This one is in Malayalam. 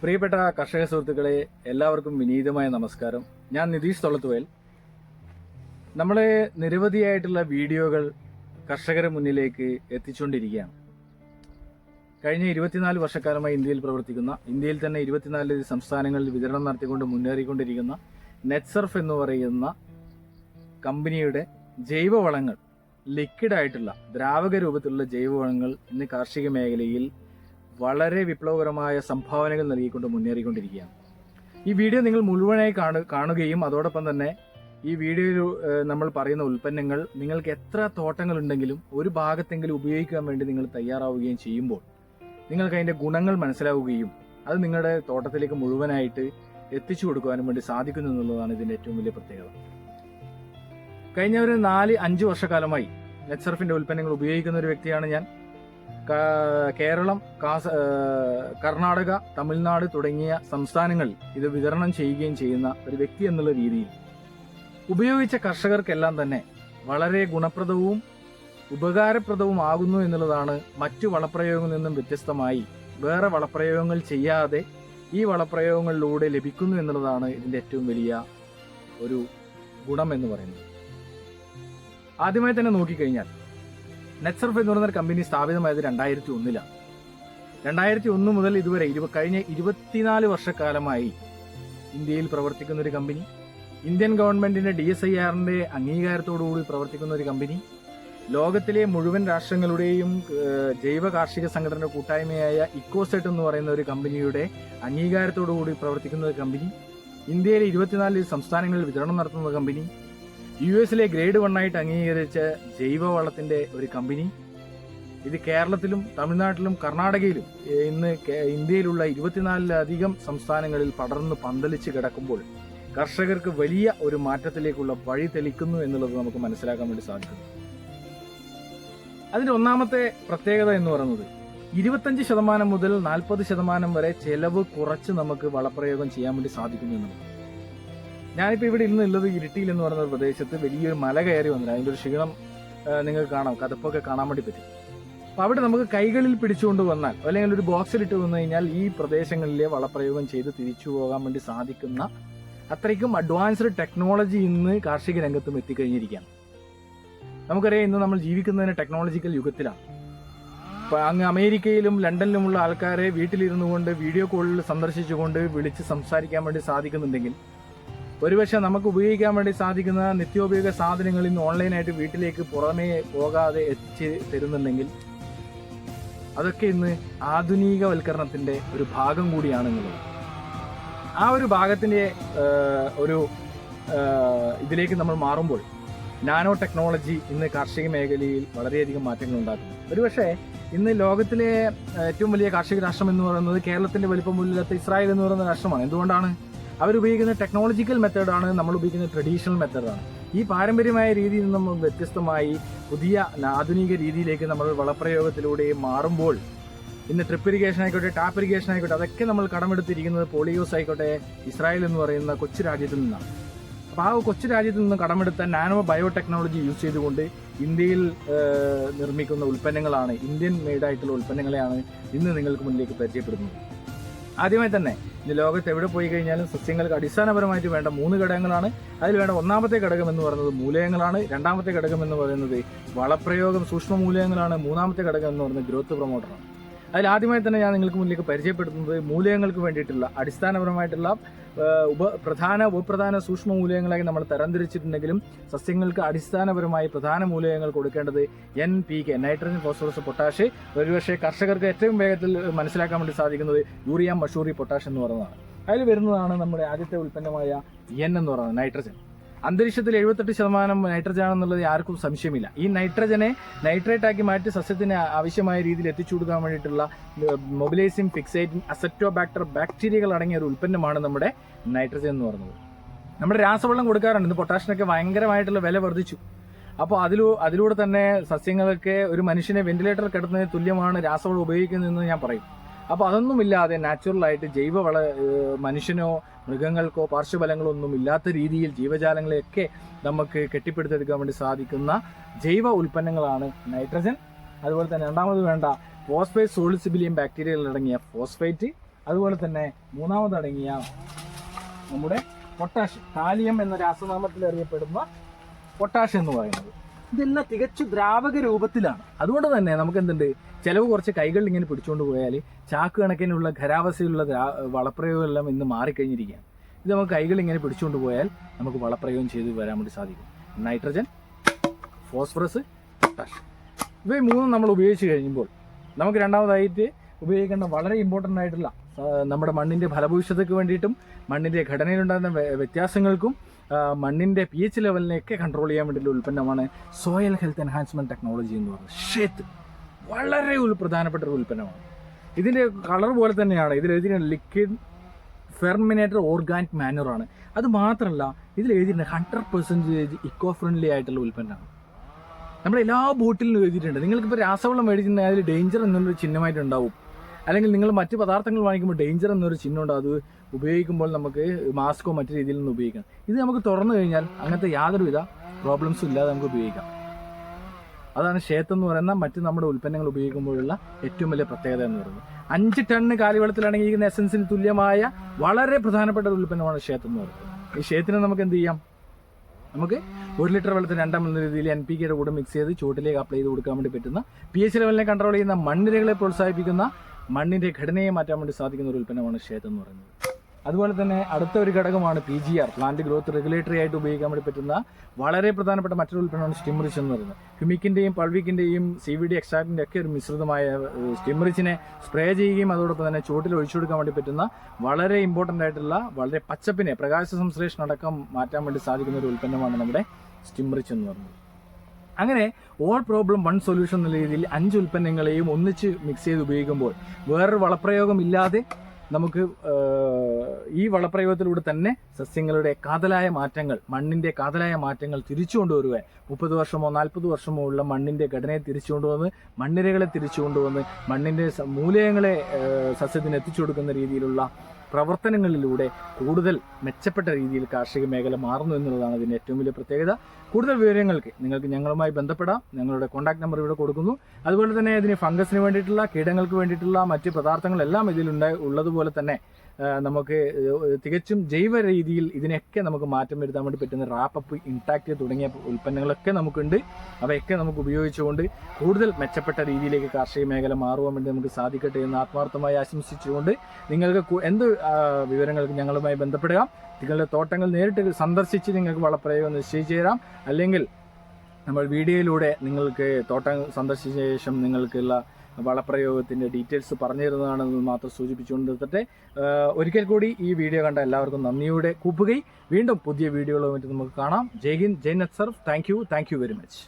പ്രിയപ്പെട്ട കർഷക സുഹൃത്തുക്കളെ എല്ലാവർക്കും വിനീതമായ നമസ്കാരം. ഞാൻ നിതീഷ് തൊളത്തുവേൽ നമ്മൾ നിരവധിയായിട്ടുള്ള വീഡിയോകൾ കർഷകരുടെ മുന്നിലേക്ക് എത്തിച്ചുകൊണ്ടിരിക്കുകയാണ് കഴിഞ്ഞ ഇരുപത്തിനാല് വർഷക്കാലമായി ഇന്ത്യയിൽ പ്രവർത്തിക്കുന്ന ഇന്ത്യയിൽ തന്നെ ഇരുപത്തിനാല് സംസ്ഥാനങ്ങളിൽ വിതരണം നടത്തിക്കൊണ്ട് മുന്നേറിക്കൊണ്ടിരിക്കുന്ന നെറ്റ്സർഫ് എന്ന് പറയുന്ന കമ്പനിയുടെ ജൈവവളങ്ങൾ ലിക്വിഡായിട്ടുള്ള ദ്രാവക രൂപത്തിലുള്ള ജൈവവളങ്ങൾ ഇന്ന് കാർഷിക മേഖലയിൽ വളരെ വിപ്ലവകരമായ സംഭാവനകൾ നൽകിക്കൊണ്ട് മുന്നേറിക്കൊണ്ടിരിക്കുകയാണ്. ഈ വീഡിയോ നിങ്ങൾ മുഴുവനായി കാണു കാണുകയും അതോടൊപ്പം തന്നെ ഈ വീഡിയോയിൽ നമ്മൾ പറയുന്ന ഉൽപ്പന്നങ്ങൾ നിങ്ങൾക്ക് എത്ര തോട്ടങ്ങൾ ഉണ്ടെങ്കിലും ഒരു ഭാഗത്തെങ്കിലും ഉപയോഗിക്കാൻ വേണ്ടി നിങ്ങൾ തയ്യാറാവുകയും ചെയ്യുമ്പോൾ നിങ്ങൾക്ക് അതിന്റെ ഗുണങ്ങൾ മനസ്സിലാവുകയും അത് നിങ്ങളുടെ തോട്ടത്തിലേക്ക് മുഴുവനായിട്ട് എത്തിച്ചു കൊടുക്കുവാനും വേണ്ടി സാധിക്കുന്നു എന്നുള്ളതാണ് ഇതിന്റെ ഏറ്റവും വലിയ പ്രത്യേകത. കഴിഞ്ഞ ഒരു നാല് അഞ്ച് വർഷക്കാലമായി നെറ്റ്സർഫിന്റെ ഉൽപ്പന്നങ്ങൾ ഉപയോഗിക്കുന്ന ഒരു വ്യക്തിയാണ് ഞാൻ. കേരളം കാസ കർണാടക തമിഴ്നാട് തുടങ്ങിയ സംസ്ഥാനങ്ങളിൽ ഇത് വിതരണം ചെയ്യുകയും ചെയ്യുന്ന ഒരു വ്യക്തി എന്നുള്ള രീതിയിൽ ഉപയോഗിച്ച കർഷകർക്കെല്ലാം തന്നെ വളരെ ഗുണപ്രദവും ഉപകാരപ്രദവും ഉപകാരപ്രദവുമാകുന്നു എന്നുള്ളതാണ് മറ്റു വളപ്രയോഗങ്ങളിൽ നിന്നും വ്യത്യസ്തമായി വേറെ വളപ്രയോഗങ്ങൾ ചെയ്യാതെ ഈ വളപ്രയോഗങ്ങളിലൂടെ ലഭിക്കുന്നു എന്നുള്ളതാണ് ഇതിന്റെ ഏറ്റവും വലിയ ഒരു ഗുണം എന്ന് പറയുന്നത്. ആദ്യമായി തന്നെ നോക്കിക്കഴിഞ്ഞാൽ നെറ്റ്സർഫ് എന്ന് പറയുന്ന കമ്പനി സ്ഥാപിതമായത് രണ്ടായിരത്തി ഒന്നിലാണ് രണ്ടായിരത്തി ഒന്ന് മുതൽ ഇതുവരെ ഇരുപ കഴിഞ്ഞ ഇരുപത്തിനാല് വർഷക്കാലമായി ഇന്ത്യയിൽ പ്രവർത്തിക്കുന്ന ഒരു കമ്പനി ഇന്ത്യൻ ഗവൺമെന്റിന്റെ ഡി എസ് ഐ ആറിന്റെ അംഗീകാരത്തോടുകൂടി പ്രവർത്തിക്കുന്ന ഒരു കമ്പനി ലോകത്തിലെ മുഴുവൻ രാഷ്ട്രങ്ങളുടെയും ജൈവ കാർഷിക സംഘടന കൂട്ടായ്മയായ ഇക്കോസെറ്റ് എന്ന് പറയുന്ന ഒരു കമ്പനിയുടെ അംഗീകാരത്തോടുകൂടി പ്രവർത്തിക്കുന്ന ഒരു കമ്പനി ഇന്ത്യയിലെ ഇരുപത്തിനാല് സംസ്ഥാനങ്ങളിൽ വിതരണം നടത്തുന്ന കമ്പനി യു എസിലെ ഗ്രേഡ് വൺ ആയിട്ട് അംഗീകരിച്ച ജൈവവളത്തിന്റെ ഒരു കമ്പനി. ഇത് കേരളത്തിലും തമിഴ്നാട്ടിലും കർണാടകയിലും ഇന്ന് ഇന്ത്യയിലുള്ള ഇരുപത്തിനാലിലധികം സംസ്ഥാനങ്ങളിൽ പടർന്ന് പന്തലിച്ച് കിടക്കുമ്പോൾ കർഷകർക്ക് വലിയ ഒരു മാറ്റത്തിലേക്കുള്ള വഴി തെളിക്കുന്നു എന്നുള്ളത് നമുക്ക് മനസ്സിലാക്കാൻ വേണ്ടി സാധിക്കുന്നു. അതിന്റെ ഒന്നാമത്തെ പ്രത്യേകത എന്ന് പറയുന്നത് ഇരുപത്തഞ്ച് ശതമാനം മുതൽ നാൽപ്പത് ശതമാനം വരെ ചെലവ് കുറച്ച് നമുക്ക് വളപ്രയോഗം ചെയ്യാൻ വേണ്ടി സാധിക്കുന്നു എന്നുള്ളത് ഞാനിപ്പോൾ ഇവിടെ ഇരുന്നുള്ളത് ഇരിട്ടിയിൽ എന്ന് പറയുന്ന പ്രദേശത്ത് വലിയൊരു മല കയറി വന്നില്ല അതിന്റെ ഒരു ക്ഷീണം നിങ്ങൾ നിങ്ങൾക്ക് കാണാം കഥപ്പൊക്കെ കാണാൻ വേണ്ടി പറ്റും. അപ്പോൾ അവിടെ നമുക്ക് കൈകളിൽ പിടിച്ചുകൊണ്ട് വന്നാൽ അല്ലെങ്കിൽ ഒരു ബോക്സിൽ ഇട്ട് വന്നു കഴിഞ്ഞാൽ ഈ പ്രദേശങ്ങളിലെ വളപ്രയോഗം ചെയ്ത് തിരിച്ചു പോകാൻ വേണ്ടി സാധിക്കുന്ന അത്രയ്ക്കും അഡ്വാൻസ്ഡ് ടെക്നോളജി ഇന്ന് കാർഷിക രംഗത്തും എത്തിക്കഴിഞ്ഞിരിക്കുകയാണ്. നമുക്കറിയാം ഇന്ന് നമ്മൾ ജീവിക്കുന്നതിന് ടെക്നോളജിക്കൽ യുഗത്തിലാണ്. ഇപ്പം അങ്ങ് അമേരിക്കയിലും ലണ്ടനിലുമുള്ള ആൾക്കാരെ വീട്ടിലിരുന്നു കൊണ്ട് വീഡിയോ കോളിൽ സന്ദർശിച്ചുകൊണ്ട് വിളിച്ച് സംസാരിക്കാൻ വേണ്ടി സാധിക്കുന്നുണ്ടെങ്കിൽ ഒരുപക്ഷെ നമുക്ക് ഉപയോഗിക്കാൻ വേണ്ടി സാധിക്കുന്ന നിത്യോപയോഗ സാധനങ്ങൾ ഇന്ന് ഓൺലൈനായിട്ട് വീട്ടിലേക്ക് പുറമേ പോകാതെ എത്തിച്ച് തരുന്നുണ്ടെങ്കിൽ അതൊക്കെ ഇന്ന് ആധുനികവൽക്കരണത്തിന്റെ ഒരു ഭാഗം കൂടിയാണ് എന്നുള്ളത് ആ ഒരു ഭാഗത്തിന്റെ ഒരു ഇതിലേക്ക് നമ്മൾ മാറുമ്പോൾ നാനോ ടെക്നോളജി ഇന്ന് കാർഷിക മേഖലയിൽ വളരെയധികം മാറ്റങ്ങൾ ഉണ്ടാക്കുന്നു. ഒരുപക്ഷെ ഇന്ന് ലോകത്തിലെ ഏറ്റവും വലിയ കാർഷിക രാഷ്ട്രം എന്ന് പറയുന്നത് കേരളത്തിന്റെ വലിപ്പമില്ലാത്ത ഇസ്രായേൽ എന്ന് പറയുന്ന രാഷ്ട്രമാണ്. എന്തുകൊണ്ടാണ്? അവരുപയോഗിക്കുന്ന ടെക്നോളജിക്കൽ മെത്തേഡാണ് നമ്മൾ ഉപയോഗിക്കുന്ന ട്രഡീഷണൽ മെത്തേഡാണ് ഈ പാരമ്പര്യമായ രീതിയിൽ നിന്നും വ്യത്യസ്തമായി പുതിയ ആധുനിക രീതിയിലേക്ക് നമ്മൾ വളപ്രയോഗത്തിലൂടെ മാറുമ്പോൾ ഇന്ന് ട്രിപ്പ് ഇറിഗേഷൻ ആയിക്കോട്ടെ ടാപ്പ് ഇറിഗേഷൻ ആയിക്കോട്ടെ അതൊക്കെ നമ്മൾ കടമെടുത്തിരിക്കുന്നത് പോളിയോസ് ആയിക്കോട്ടെ ഇസ്രായേൽ എന്ന് പറയുന്ന കൊച്ചു രാജ്യത്തിൽ നിന്നാണ്. അപ്പോൾ ആ കൊച്ചു രാജ്യത്തിൽ നിന്ന് കടമെടുത്ത നാനോ ബയോടെക്നോളജി യൂസ് ചെയ്തുകൊണ്ട് ഇന്ത്യയിൽ നിർമ്മിക്കുന്ന ഉൽപ്പന്നങ്ങളാണ് ഇന്ത്യൻ മെയ്ഡായിട്ടുള്ള ഉൽപ്പന്നങ്ങളെയാണ് ഇന്ന് നിങ്ങൾക്ക് മുന്നിലേക്ക് പരിചയപ്പെടുന്നത്. ആദ്യമായി തന്നെ ലോകത്ത് എവിടെ പോയി കഴിഞ്ഞാലും സസ്യങ്ങൾക്ക് അടിസ്ഥാനപരമായിട്ട് വേണ്ട മൂന്ന് ഘടകങ്ങളാണ്. അതിൽ വേണ്ട ഒന്നാമത്തെ ഘടകം എന്ന് പറയുന്നത് മൂലയങ്ങളാണ് രണ്ടാമത്തെ ഘടകം എന്ന് പറയുന്നത് വളപ്രയോഗം സൂക്ഷ്മ മൂലയങ്ങളാണ് മൂന്നാമത്തെ ഘടകം എന്ന് പറയുന്നത് ഗ്രോത്ത് പ്രൊമോട്ടറാണ് അതിൽ ആദ്യമായി തന്നെ ഞാൻ നിങ്ങൾക്ക് മുന്നിലേക്ക് പരിചയപ്പെടുത്തുന്നത് മൂലയങ്ങൾക്ക് വേണ്ടിയിട്ടുള്ള അടിസ്ഥാനപരമായിട്ടുള്ള ഉപ പ്രധാന ഉപപ്രധാന സൂക്ഷ്മ മൂലകങ്ങളായി നമ്മൾ തരംതിരിച്ചിട്ടുണ്ടെങ്കിലും സസ്യങ്ങൾക്ക് അടിസ്ഥാനപരമായി പ്രധാന മൂലകങ്ങൾ കൊടുക്കേണ്ടത് N P K nitrogen phosphorus potash ഒരുപക്ഷെ കർഷകർക്ക് ഏറ്റവും വേഗത്തിൽ മനസ്സിലാക്കാൻ വേണ്ടി സാധിക്കുന്നത് യൂറിയ മഷൂറി പൊട്ടാഷ് എന്ന് പറയുന്നതാണ്. അതിൽ വരുന്നതാണ് നമ്മുടെ ആദ്യത്തെ ഉൽപ്പന്നമായ എൻ എന്ന് പറയുന്നത് നൈട്രജൻ അന്തരീക്ഷത്തിൽ എഴുപത്തെട്ട് ശതമാനം നൈട്രജൻ ആണെന്നുള്ളത് ആർക്കും സംശയമില്ല. ഈ നൈട്രജനെ നൈട്രേറ്റ് ആക്കി മാറ്റി സസ്യത്തിന് ആവശ്യമായ രീതിയിൽ എത്തിച്ചു കൊടുക്കാൻ വേണ്ടിയിട്ടുള്ള മൊബിലൈസിംഗ് ഫിക്സേറ്റിംഗ് അസറ്റോബാക്ടർ ബാക്ടീരിയകൾ അടങ്ങിയ ഒരു ഉൽപ്പന്നമാണ് നമ്മുടെ നൈട്രജൻ എന്ന് പറയുന്നത്. നമ്മുടെ രാസവെള്ളം കൊടുക്കാറുണ്ട്. ഇന്ന് പൊട്ടാഷിനൊക്കെ ഭയങ്കരമായിട്ടുള്ള വില വർദ്ധിച്ചു. അപ്പോൾ അതിലൂ അതിലൂടെ തന്നെ സസ്യങ്ങൾക്ക് ഒരു മനുഷ്യനെ വെന്റിലേറ്റർ കിടന്നതിന് തുല്യമാണ് രാസവളം ഉപയോഗിക്കുന്നതെന്ന് ഞാൻ പറയും. അപ്പോൾ അതൊന്നുമില്ലാതെ നാച്ചുറലായിട്ട് ജൈവവള മനുഷ്യനോ മൃഗങ്ങൾക്കോ പാർശ്വഫലങ്ങളോ ഒന്നും ഇല്ലാത്ത രീതിയിൽ ജീവജാലങ്ങളെയൊക്കെ നമുക്ക് കെട്ടിപ്പടുത്തെടുക്കാൻ വേണ്ടി സാധിക്കുന്ന ജൈവ ഉൽപ്പന്നങ്ങളാണ് നൈട്രജൻ അതുപോലെ തന്നെ രണ്ടാമത് വേണ്ട ഫോസ്ഫേറ്റ് സോളിസിബിലിയം ബാക്ടീരിയകൾ അടങ്ങിയ ഫോസ്ഫേറ്റ് അതുപോലെ തന്നെ മൂന്നാമതടങ്ങിയ നമ്മുടെ പൊട്ടാഷ് കാലിയം എന്ന രാസനാമത്തിൽ അറിയപ്പെടുന്ന പൊട്ടാഷ് എന്ന് പറയുന്നത്. ഇതെല്ലാം തികച്ചും ദ്രാവക രൂപത്തിലാണ്. അതുകൊണ്ട് തന്നെ നമുക്ക് എന്തുണ്ട് ചിലവ് കുറച്ച് കൈകളിൽ ഇങ്ങനെ പിടിച്ചുകൊണ്ട് പോയാൽ ചാക്ക് കണക്കിനുള്ള ഖരാവസ്ഥയിലുള്ള ദ്രാ- വളപ്രയോഗമെല്ലാം ഇന്ന് മാറിക്കഴിഞ്ഞിരിക്കുകയാണ്. ഇത് നമുക്ക് കൈകൾ ഇങ്ങനെ പിടിച്ചുകൊണ്ട് പോയാൽ നമുക്ക് വളപ്രയോഗം ചെയ്ത് വരാൻ വേണ്ടി സാധിക്കും. നൈട്രജൻ ഫോസ്ഫറസ് പൊട്ടാഷ് ഇവ മൂന്നും നമ്മൾ ഉപയോഗിച്ച് കഴിയുമ്പോൾ നമുക്ക് രണ്ടാമതായിട്ട് ഉപയോഗിക്കേണ്ട വളരെ ഇമ്പോർട്ടന്റ് ആയിട്ടുള്ള നമ്മുടെ മണ്ണിന്റെ ഫലഭൂയിഷ്ഠതയ്ക്ക് വേണ്ടിയിട്ടും മണ്ണിന്റെ ഘടനയിലുണ്ടാകുന്ന വ്യ- വ്യത്യാസങ്ങൾക്കും മണ്ണിന്റെ പി എച്ച് ലെവലിനെയൊക്കെ കൺട്രോൾ ചെയ്യാൻ വേണ്ടിയിട്ടുള്ള ഉൽപ്പന്നമാണ് സോയൽ ഹെൽത്ത് എൻഹാൻസ്മെന്റ് ടെക്നോളജി എന്ന് പറയുന്നത്. ഷേത്ത് വളരെ ഒരു പ്രധാനപ്പെട്ട ഒരു ഉൽപ്പന്നമാണ്. ഇതിന്റെ കളർ പോലെ തന്നെയാണ്. ഇതിൽ ലിക്വിഡ് ഫെർമിനേറ്റർ ഓർഗാനിക് മാനുവറാണ് അത് മാത്രമല്ല ഇതിൽ എഴുതിയിട്ടുണ്ട് ഹൺഡ്രഡ് പെർസെന്റേജ് ഇക്കോ ഫ്രണ്ട്ലി ആയിട്ടുള്ള ഉൽപ്പന്നമാണ്. നമ്മുടെ എല്ലാ ബോട്ടിലും എഴുതിയിട്ടുണ്ട്. നിങ്ങൾക്കിപ്പോൾ രാസവെള്ളം മേടിച്ചിട്ടുണ്ടെങ്കിൽ അതിൽ ഡേഞ്ചർ എന്നുള്ളൊരു ചിഹ്നമായിട്ടുണ്ടാവും. അല്ലെങ്കിൽ നിങ്ങൾ മറ്റ് പദാർത്ഥങ്ങൾ വാങ്ങിക്കുമ്പോൾ ഡേഞ്ചർ എന്നൊരു ചിഹ്നം ഉണ്ട്. അത് ഉപയോഗിക്കുമ്പോൾ നമുക്ക് മാസ്കോ മറ്റു രീതിയിൽ നിന്ന് ഉപയോഗിക്കാം. ഇത് നമുക്ക് തുറന്നു കഴിഞ്ഞാൽ അങ്ങനത്തെ യാതൊരുവിധ പ്രോബ്ലംസും ഇല്ലാതെ നമുക്ക് ഉപയോഗിക്കാം. അതാണ് ഷേത്ത് എന്ന് പറയുന്ന മറ്റ് നമ്മുടെ ഉൽപ്പന്നങ്ങൾ ഉപയോഗിക്കുമ്പോഴുള്ള ഏറ്റവും വലിയ പ്രത്യേകത എന്ന് പറയുന്നത്. അഞ്ച് ടണ്ണ് കാലിവെള്ളത്തിൽ ഈ എസൻസിന് തുല്യമായ വളരെ പ്രധാനപ്പെട്ട ഒരു ഉൽപ്പന്നമാണ് ഷേത്ത് എന്ന് പറയുന്നത്. ഈ ഷേത്തിനെ നമുക്ക് എന്ത് ചെയ്യാം? നമുക്ക് ഒരു ലിറ്റർ വെള്ളത്തിൽ രണ്ടാം എന്ന രീതിയിൽ എൻ പി കെയുടെ കൂടെ മിക്സ് ചെയ്ത് ചുവട്ടിലേക്ക് അപ്ലൈ ചെയ്ത് കൊടുക്കാൻ വേണ്ടി പറ്റുന്ന പി എച്ച് ലെവലിനെ കൺട്രോൾ ചെയ്യുന്ന മണ്ണിരകളെ പ്രോത്സാഹിപ്പിക്കുന്ന മണ്ണിന്റെ ഘടനയെ മാറ്റാൻ വേണ്ടി സാധിക്കുന്ന ഒരു ഉൽപ്പന്നമാണ് ഷേത്ത് എന്ന് പറയുന്നത്. അതുപോലെ തന്നെ അടുത്ത ഒരു ഘടകമാണ് P G R plant growth regulatory ആയിട്ട് ഉപയോഗിക്കാൻ വേണ്ടി പറ്റുന്ന വളരെ പ്രധാനപ്പെട്ട മറ്റൊരു ഉൽപ്പന്നമാണ് സ്റ്റിംറിച്ച് എന്ന് പറയുന്നത്. ഹ്യൂമിക്കിന്റെയും പൾവിക്കിന്റെയും സി വി ഡി എക്സ്ട്രാക്റ്റിന്റെ ഒക്കെ ഒരു മിശ്രിതമായ സ്റ്റിംറിച്ചിനെ സ്പ്രേ ചെയ്യുകയും അതോടൊപ്പം തന്നെ ചുവട്ടിൽ ഒഴിച്ചു കൊടുക്കാൻ വേണ്ടി പറ്റുന്ന വളരെ ഇമ്പോർട്ടന്റ് ആയിട്ടുള്ള വളരെ പച്ചപ്പിനെ പ്രകാശ സംശ്ലേഷണം അടക്കം മാറ്റാൻ വേണ്ടി സാധിക്കുന്ന ഒരു ഉൽപ്പന്നമാണ് നമ്മുടെ സ്റ്റിംറിച്ച് എന്ന് പറയുന്നത്. അങ്ങനെ ഓൾ പ്രോബ്ലം വൺ സൊല്യൂഷൻ എന്ന രീതിയിൽ അഞ്ച് ഉൽപ്പന്നങ്ങളെയും ഒന്നിച്ച് മിക്സ് ചെയ്ത് ഉപയോഗിക്കുമ്പോൾ വേറൊരു വളപ്രയോഗം ഇല്ലാതെ നമുക്ക് ഈ വളപ്രയോഗത്തിലൂടെ തന്നെ സസ്യങ്ങളുടെ കാതലായ മാറ്റങ്ങൾ മണ്ണിന്റെ കാതലായ മാറ്റങ്ങൾ തിരിച്ചു കൊണ്ടുവരുവാൻ മുപ്പത് വർഷമോ നാൽപ്പത് വർഷമോ ഉള്ള മണ്ണിന്റെ ഘടനയെ തിരിച്ചു കൊണ്ടുവന്ന് മണ്ണിരകളെ തിരിച്ചു കൊണ്ടുവന്ന് മണ്ണിന്റെ മൂലയങ്ങളെ സസ്യത്തിന് എത്തിച്ചു കൊടുക്കുന്ന രീതിയിലുള്ള പ്രവർത്തനങ്ങളിലൂടെ കൂടുതൽ മെച്ചപ്പെട്ട രീതിയിൽ കാർഷിക മേഖല മാറുന്നു എന്നുള്ളതാണ് ഇതിന്റെ ഏറ്റവും വലിയ പ്രത്യേകത. കൂടുതൽ വിവരങ്ങൾക്ക് നിങ്ങൾക്ക് ഞങ്ങളുമായി ബന്ധപ്പെടാം. ഞങ്ങളുടെ കോൺടാക്ട് നമ്പർ ഇവിടെ കൊടുക്കുന്നു. അതുപോലെ തന്നെ ഇതിന് ഫംഗസിന് വേണ്ടിയിട്ടുള്ള കീടങ്ങൾക്ക് വേണ്ടിയിട്ടുള്ള മറ്റ് പദാർത്ഥങ്ങളെല്ലാം ഇതിലുണ്ട് ഉള്ളതുപോലെ തന്നെ നമുക്ക് തികച്ചും ജൈവ രീതിയിൽ ഇതിനൊക്കെ നമുക്ക് മാറ്റം വരുത്താൻ വേണ്ടി പറ്റുന്ന റാപ്പപ്പ് ഇൻടാക്ട് തുടങ്ങിയ ഉൽപ്പന്നങ്ങളൊക്കെ നമുക്കുണ്ട്. അവയൊക്കെ നമുക്ക് ഉപയോഗിച്ചുകൊണ്ട് കൂടുതൽ മെച്ചപ്പെട്ട രീതിയിലേക്ക് കാർഷിക മേഖല മാറുവാൻ വേണ്ടി നമുക്ക് സാധിക്കട്ടെ എന്ന് ആത്മാർത്ഥമായി ആശംസിച്ചുകൊണ്ട് നിങ്ങൾക്ക് എന്ത് വിവരങ്ങൾക്ക് ഞങ്ങളുമായി ബന്ധപ്പെടുക. നിങ്ങളുടെ തോട്ടങ്ങൾ നേരിട്ട് സന്ദർശിച്ച് നിങ്ങൾക്ക് വളപ്രയോഗം നിശ്ചയിച്ചു തരാം അല്ലെങ്കിൽ നമ്മൾ വീഡിയോയിലൂടെ നിങ്ങൾക്ക് തോട്ടം സന്ദർശിച്ച ശേഷം നിങ്ങൾക്കുള്ള വളപ്രയോഗത്തിന്റെ ഡീറ്റെയിൽസ് പറഞ്ഞു തരുന്നതാണെന്ന് മാത്രം സൂചിപ്പിച്ചുകൊണ്ട് നിർത്തട്ടെ ഒരിക്കൽ കൂടി ഈ വീഡിയോ കണ്ട എല്ലാവർക്കും നന്ദിയോടെ കൂപ്പുകൈ. വീണ്ടും പുതിയ വീഡിയോകളുമായിട്ട് നമുക്ക് കാണാം. Jai Hind Jai നത്സർ thank you thank you very much